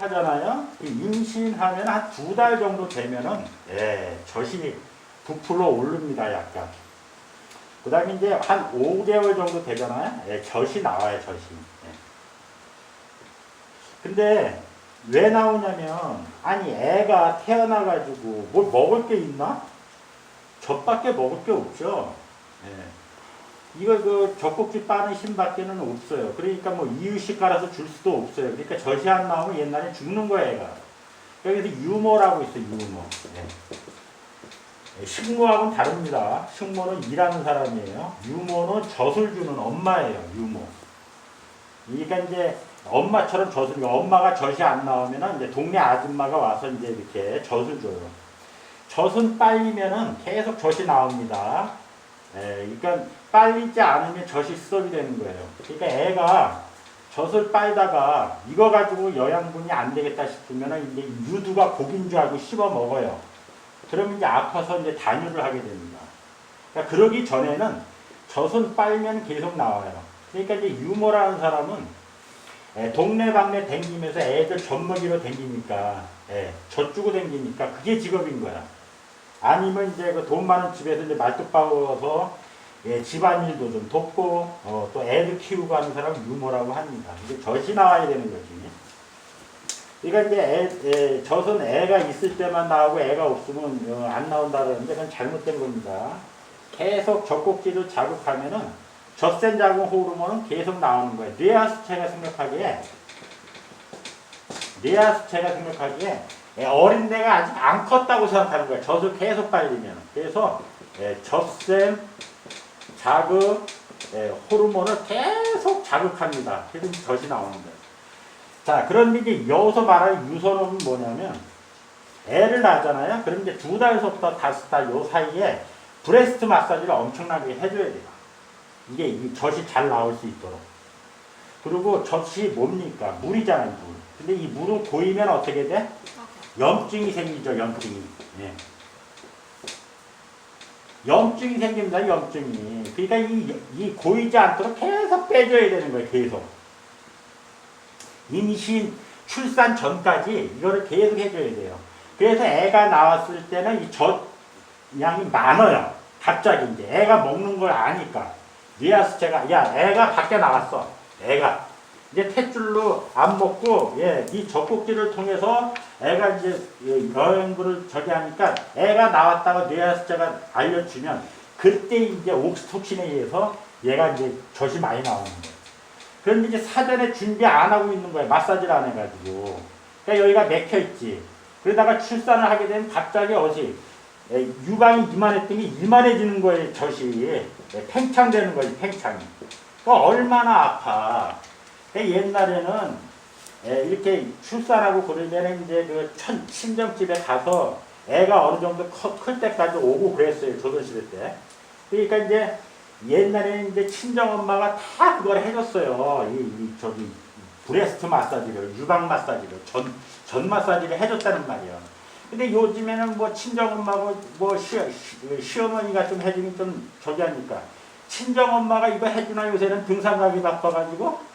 하잖아요. 이 임신하면 한 두 달 정도 되면은 예, 젖이 부풀어 오릅니다, 약간. 그 다음에 이제 한 5개월 정도 되잖아요. 예, 젖이 나와요, 젖이. 예. 근데 왜 나오냐면, 아니, 애가 태어나가지고 뭘 먹을 게 있나? 젖밖에 먹을 게 없죠. 예. 이거 그 젖꼭지 빠는 힘밖에는 없어요. 그러니까 뭐 이유식 깔아서 줄 수도 없어요. 그러니까 젖이 안 나오면 옛날에 죽는 거야, 애가. 여기서 유모라고 있어, 유모. 예. 예, 식모하고는 다릅니다. 식모는 일하는 사람이에요. 유모는 젖을 주는 엄마예요, 유모. 그러니까 이제 엄마처럼 젖을, 엄마가 젖이 안 나오면은 이제 동네 아줌마가 와서 이제 이렇게 젖을 줘요. 젖은 빨리면은 계속 젖이 나옵니다. 예, 그러니까 빨리지 않으면 젖이 수석이 되는 거예요. 그러니까 애가 젖을 빨다가 이거 가지고 영양분이 안 되겠다 싶으면은 이제 유두가 고기인 줄 알고 씹어 먹어요. 그러면 이제 아파서 이제 단유를 하게 됩니다. 그러니까 그러기 전에는 젖은 빨면 계속 나와요. 그러니까 이제 유모라는 사람은 예, 동네방네 댕기면서 애들 젖먹이로 댕기니까 예, 젖 주고 댕기니까 그게 직업인 거야. 아니면 이제 그 돈 많은 집에서 이제 말뚝 박아서 예, 집안일도 좀 돕고 어, 또 애들 키우고 하는 사람 유모라고 합니다. 이게 젖이 나와야 되는 거지. 그러니까 이제 애, 예, 젖은 애가 있을 때만 나오고 애가 없으면 어, 안 나온다는데 그건 잘못된 겁니다. 계속 젖꼭지를 자극하면은 젖센 자극 호르몬은 계속 나오는 거예요. 뇌하수체가 생각하기에 뇌하수체가 생각하기에 예, 어린애가 아직 안 컸다고 생각하는 거예요. 젖을 계속 빨리면. 그래서 예, 젖샘, 자극, 예, 호르몬을 계속 자극합니다. 그래서 젖이 나오는 거예요. 자, 그런데 이제 여기서 말하는 유선은 뭐냐면 애를 낳잖아요. 그럼 이제 두 달서부터 다섯 달 요 사이에 브레스트 마사지를 엄청나게 해줘야 돼요. 이게 이 젖이 잘 나올 수 있도록. 그리고 젖이 뭡니까? 물이잖아요, 물. 근데 이 물은 고이면 어떻게 돼? 염증이 생기죠, 염증이. 예. 염증이 생깁니다, 염증이. 그러니까 이, 이 고이지 않도록 계속 빼줘야 되는 거예요, 계속. 임신, 출산 전까지 이거를 계속 해줘야 돼요. 그래서 애가 나왔을 때는 이 젖 양이 많아요. 갑자기 이제 애가 먹는 걸 아니까. 뉘아스체가, 야, 애가 밖에 나왔어. 애가. 이제 탯줄로 안 먹고, 예, 이 젖꼭지를 통해서 애가 이제 예, 여행부를 저기 하니까 애가 나왔다가 뉘아스체가 알려주면 그때 이제 옥스톡신에 의해서 얘가 이제 젖이 많이 나오는 거예요. 그런데 이제 사전에 준비 안 하고 있는 거예요. 마사지를 안 해가지고. 그러니까 여기가 맥혀 있지. 그러다가 출산을 하게 되면 갑자기 예, 유방이 이만했던 게 이만해지는 거예요. 젖이 예, 팽창되는 거지 팽창이. 그 얼마나 아파. 그러니까 옛날에는 예, 이렇게 출산하고 그러면 이제 그 천, 친정집에 가서 애가 어느 정도 커, 클 때까지 오고 그랬어요. 조선시대 때. 그러니까 이제 옛날에는 이제 친정엄마가 다 그걸 해줬어요. 이, 이 저기 브레스트 마사지를, 유방 마사지를, 전, 전 마사지를 해줬다는 말이에요. 근데 요즘에는 뭐 친정엄마고 뭐 시, 시, 시어머니가 좀 해주긴 좀 저기 하니까 친정엄마가 이거 해주나 요새는 등산 가기 바빠가지고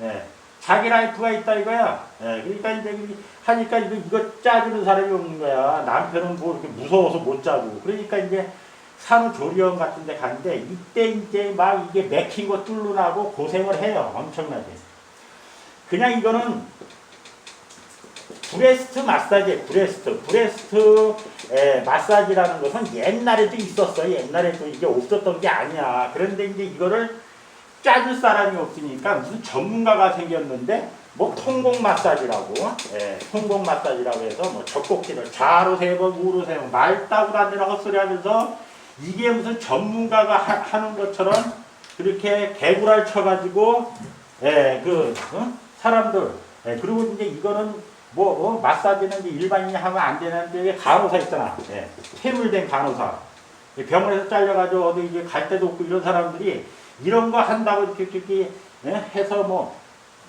네. 자기 라이프가 있다 이거야. 예, 그러니까 이제 하니까 이거, 이거 짜주는 사람이 없는 거야. 남편은 뭐 이렇게 무서워서 못 짜고. 그러니까 이제 산후조리원 같은 데 가는데 이때 이제 막 이게 맥힌 거 뚫르나고 고생을 해요. 엄청나게. 그냥 이거는 브레스트 마사지, 브레스트. 브레스트 에, 마사지라는 것은 옛날에도 있었어. 옛날에도 이게 없었던 게 아니야. 그런데 이제 이거를 짜줄 사람이 없으니까 무슨 전문가가 생겼는데 뭐 통곡 마사지라고 예, 통곡 마사지라고 해서 뭐 젖꼭지를 좌로 세번 우로 세번 말따고 다니는 헛소리 하면서 이게 무슨 전문가가 하, 는 것처럼 그렇게 개구랄 쳐가지고 예, 그 어? 사람들 예, 그리고 이제 이거는 뭐 어? 마사지는 이제 일반인이 하면 안 되는데 간호사 있잖아 예, 퇴물된 간호사 병원에서 잘려가지고 어디 이제 갈 데도 없고 이런 사람들이 이런 거 한다고 이렇게, 이렇게 예? 해서 뭐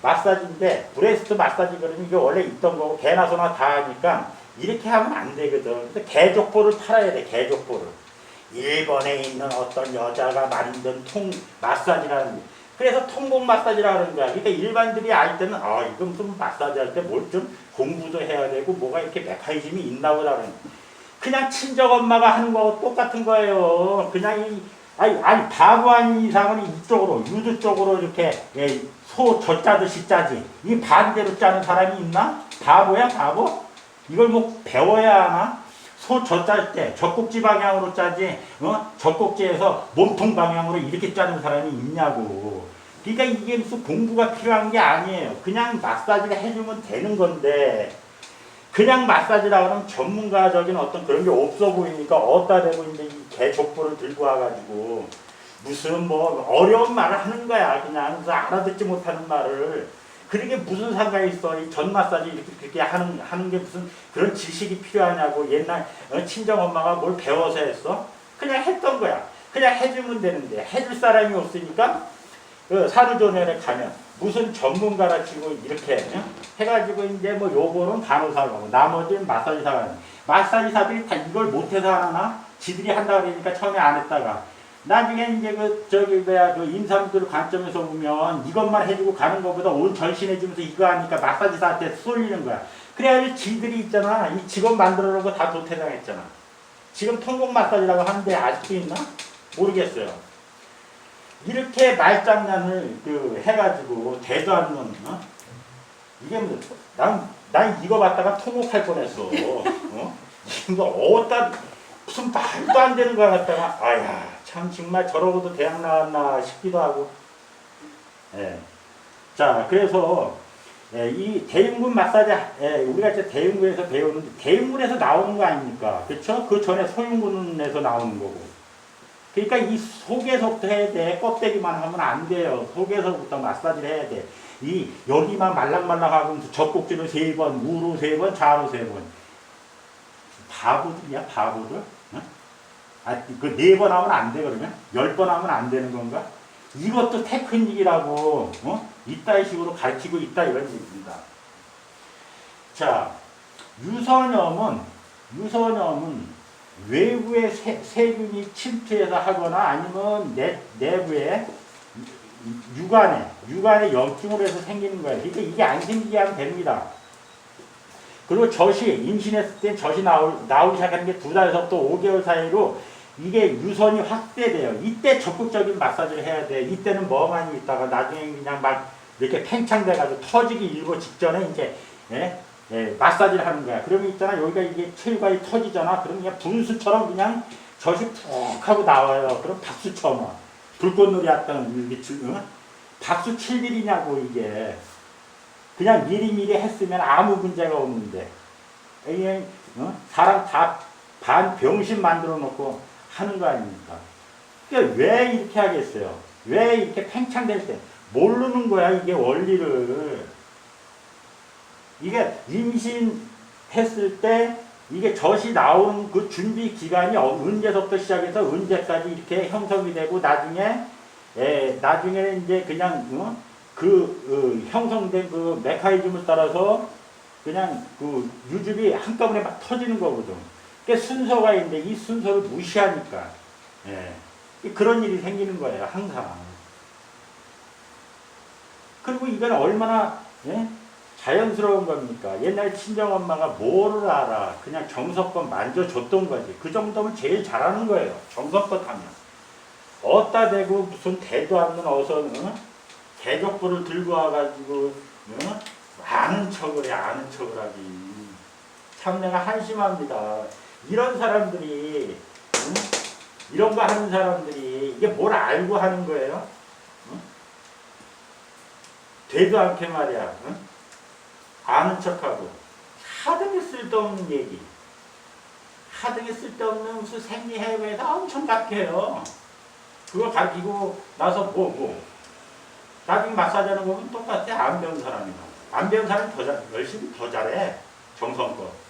마사지인데 브레스트 마사지 그러면 이게 원래 있던 거고 개나 소나 다 하니까 이렇게 하면 안 되거든. 그래서 개족보를 팔아야 돼. 개족보를. 일본에 있는 어떤 여자가 만든 통 마사지라는 그래서 통곡 마사지라 그러는 거야. 그러니까 일반들이 알 때는 아 이거 무슨 마사지 할 때 뭘 좀 공부도 해야 되고 뭐가 이렇게 메커니즘이 있나 보다 그러는 거야. 그냥 친정 엄마가 하는 거하고 똑같은 거예요. 그냥 이 아니 아니 바보 아닌 이상은 이쪽으로 유두 쪽으로 이렇게 예, 소젖 짜듯이 짜지. 이 반대로 짜는 사람이 있나? 바보야 바보? 이걸 뭐 배워야 하나? 소 젖짤 때 젖꼭지 방향으로 짜지, 어? 젖꼭지에서 몸통 방향으로 이렇게 짜는 사람이 있냐고. 그러니까 이게 무슨 공부가 필요한 게 아니에요. 그냥 마사지를 해주면 되는 건데, 그냥 마사지라 그러면 전문가적인 어떤 그런 게 없어 보이니까 어디다 대고 이 개족보를 들고 와가지고 무슨 뭐 어려운 말을 하는 거야. 그냥 그래서 알아듣지 못하는 말을. 그게 무슨 상관이 있어? 이 전 마사지 이렇게 그렇게 하는 하는 게 무슨 그런 지식이 필요하냐고 옛날 어, 친정 엄마가 뭘 배워서 했어? 그냥 했던 거야. 그냥 해주면 되는데 해줄 사람이 없으니까 그 사루존에 가면 무슨 전문가라 치고 이렇게 어? 해가지고 이제 뭐 요거는 간호사가 나머지는 마사지사가 마사지사들이 다 이걸 못해서 하나? 지들이 한다 그러니까 처음에 안 했다가 나중에 이제 그 저기 뭐야 그 임산부들 관점에서 보면 이것만 해주고 가는 것보다 온 전신해주면서 이거 하니까 마사지사한테 쏠리는 거야. 그래야지 지들이 있잖아 이 직원 만들어 놓고 다 도태당했잖아. 지금 통곡 마사지라고 하는데 아직도 있나? 모르겠어요. 이렇게 말장난을 그 해가지고 대도 않는 어? 이게 뭐난난 이거 받다가 통곡할 뻔했어. 어? 이거 어디다 무슨 말도 안 되는 거 갖다가 아야 참 정말 저러고도 대학 나왔나 싶기도 하고. 예. 자 그래서 예, 이 대흉근 마사지 예, 우리가 이제 대흉근에서 배우는데 대흉근에서 나오는 거 아닙니까? 그렇죠? 그 전에 소흉근에서 나오는 거고. 그러니까 이 속에서부터 해야 돼. 껍데기만 하면 안 돼요. 속에서부터 마사지를 해야 돼. 이 여기만 말랑말랑하고 젖꼭지로 세 번, 우로 세 번, 좌로 세 번. 바보들이야 바보들. 어? 아그 네 번 하면 안 돼 그러면 열 번 하면 안 되는 건가? 이것도 테크닉이라고 어? 이따 식으로 가르치고 있다 이런 얘기입니다. 자 유선염은 유선염은 외부의 세, 세균이 침투해서 하거나 아니면 내, 내부에 육안에 육안에 염증으로 해서 생기는 거예요. 그러니까 이게 안 생기게 하면 됩니다. 그리고 젖이 임신했을 때 젖이 나올, 나오기 시작하는 게 두 달에서 또 5개월 사이로 이게 유선이 확대돼요. 이때 적극적인 마사지를 해야 돼. 이때는 멍하니 있다가 나중에 그냥 막 이렇게 팽창돼가지고 터지기 일보 직전에 이제 예? 예, 마사지를 하는 거야. 그러면 있잖아 여기가 이게 체육관이 터지잖아. 그러면 그냥 분수처럼 그냥 젖이 푹 하고 나와요. 그럼 박수 쳐 막. 불꽃놀이 했던 이게 응? 박수 칠 일이냐고 이게. 그냥 미리미리 했으면 아무 문제가 없는데 이게 어? 사람 다 반 병신 만들어 놓고 하는 거 아닙니까? 그러니까 왜 이렇게 하겠어요? 왜 이렇게 팽창될 때 모르는 거야 이게 원리를 이게 임신했을 때 이게 젖이 나오는 그 준비 기간이 어- 언제서부터 시작해서 언제까지 이렇게 형성이 되고 나중에 에, 나중에는 이제 그냥 어? 그 어, 형성된 그 메커니즘을 따라서 그냥 그 유즙이 한꺼번에 막 터지는 거거든. 그러니까 순서가 있는데 이 순서를 무시하니까 예. 그런 일이 생기는 거예요 항상. 그리고 이건 얼마나 예? 자연스러운 겁니까? 옛날 친정엄마가 뭐를 알아? 그냥 정석껏 만져줬던 거지. 그 정도면 제일 잘하는 거예요. 정석껏 하면. 어따 대고 무슨 대도 않는 어선은 대적부를 들고 와가지고 어? 아는 척을 해 아는 척을 하기. 참 내가 한심합니다. 이런 사람들이 응? 이런 거 하는 사람들이 이게 뭘 알고 하는 거예요? 응? 되도 않게 말이야. 응? 아는 척하고 하등에 쓸데없는 얘기. 하등에 쓸데없는 무슨 생리해외에서 엄청 가르쳐요. 그거 가르치고 나서 뭐 뭐. 나중에 마사지 하는 거 보면 똑같아. 안 배운 사람이나. 안 배운 사람이 더 잘, 열심히 더 잘해. 정성껏.